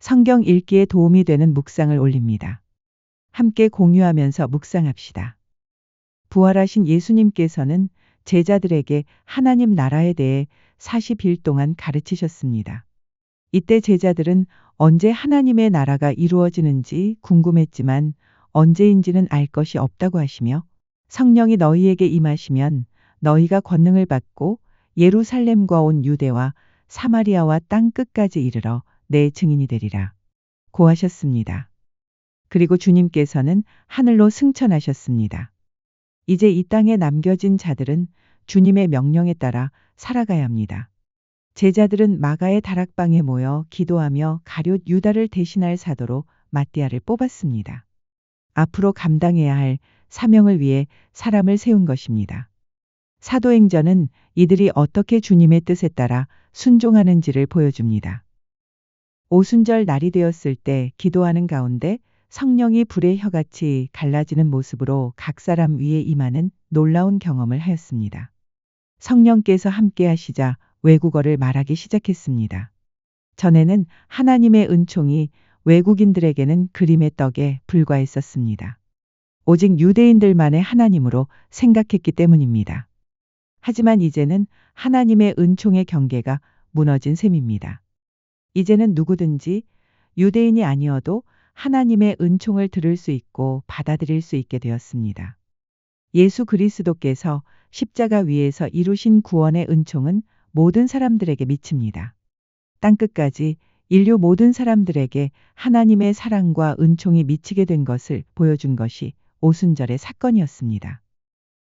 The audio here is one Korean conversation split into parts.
성경 읽기에 도움이 되는 묵상을 올립니다. 함께 공유하면서 묵상합시다. 부활하신 예수님께서는 제자들에게 하나님 나라에 대해 40일 동안 가르치셨습니다. 이때 제자들은 언제 하나님의 나라가 이루어지는지 궁금했지만 언제인지는 알 것이 없다고 하시며 성령이 너희에게 임하시면 너희가 권능을 받고 예루살렘과 온 유대와 사마리아와 땅 끝까지 이르러 내 증인이 되리라. 고하셨습니다. 그리고 주님께서는 하늘로 승천하셨습니다. 이제 이 땅에 남겨진 자들은 주님의 명령에 따라 살아가야 합니다. 제자들은 마가의 다락방에 모여 기도하며 가룟 유다를 대신할 사도로 마띠아를 뽑았습니다. 앞으로 감당해야 할 사명을 위해 사람을 세운 것입니다. 사도행전은 이들이 어떻게 주님의 뜻에 따라 순종하는지를 보여줍니다. 오순절 날이 되었을 때 기도하는 가운데 성령이 불의 혀같이 갈라지는 모습으로 각 사람 위에 임하는 놀라운 경험을 하였습니다. 성령께서 함께 하시자 외국어를 말하기 시작했습니다. 전에는 하나님의 은총이 외국인들에게는 그림의 떡에 불과했었습니다. 오직 유대인들만의 하나님으로 생각했기 때문입니다. 하지만 이제는 하나님의 은총의 경계가 무너진 셈입니다. 이제는 누구든지 유대인이 아니어도 하나님의 은총을 들을 수 있고 받아들일 수 있게 되었습니다. 예수 그리스도께서 십자가 위에서 이루신 구원의 은총은 모든 사람들에게 미칩니다. 땅끝까지 인류 모든 사람들에게 하나님의 사랑과 은총이 미치게 된 것을 보여준 것이 오순절의 사건이었습니다.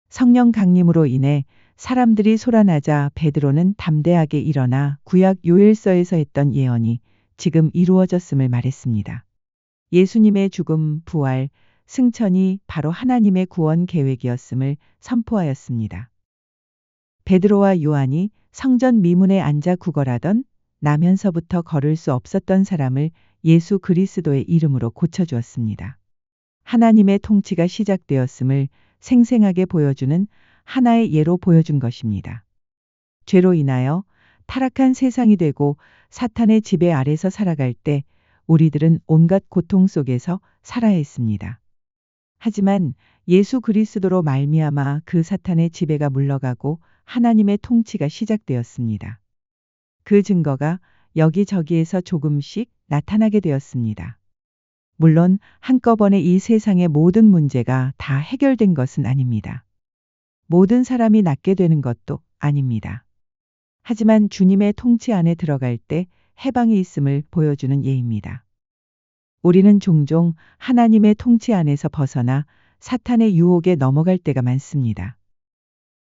성령 강림으로 인해 사람들이 소란하자 베드로는 담대하게 일어나 구약 요일서에서 했던 예언이 지금 이루어졌음을 말했습니다. 예수님의 죽음, 부활, 승천이 바로 하나님의 구원 계획이었음을 선포하였습니다. 베드로와 요한이 성전 미문에 앉아 구걸하던 나면서부터 걸을 수 없었던 사람을 예수 그리스도의 이름으로 고쳐주었습니다. 하나님의 통치가 시작되었음을 생생하게 보여주는 하나의 예로 보여준 것입니다. 죄로 인하여 타락한 세상이 되고 사탄의 지배 아래서 살아갈 때 우리들은 온갖 고통 속에서 살아야 했습니다. 하지만 예수 그리스도로 말미암아 그 사탄의 지배가 물러가고 하나님의 통치가 시작되었습니다. 그 증거가 여기저기에서 조금씩 나타나게 되었습니다. 물론 한꺼번에 이 세상의 모든 문제가 다 해결된 것은 아닙니다. 모든 사람이 낫게 되는 것도 아닙니다. 하지만 주님의 통치 안에 들어갈 때 해방이 있음을 보여주는 예입니다. 우리는 종종 하나님의 통치 안에서 벗어나 사탄의 유혹에 넘어갈 때가 많습니다.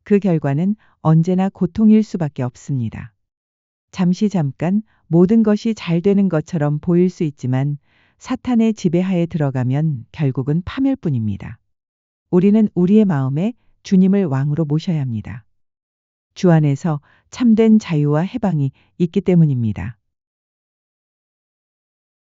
그 결과는 언제나 고통일 수밖에 없습니다. 잠시 잠깐 모든 것이 잘 되는 것처럼 보일 수 있지만 사탄의 지배하에 들어가면 결국은 파멸뿐입니다. 우리는 우리의 마음에 주님을 왕으로 모셔야 합니다. 주 안에서 참된 자유와 해방이 있기 때문입니다.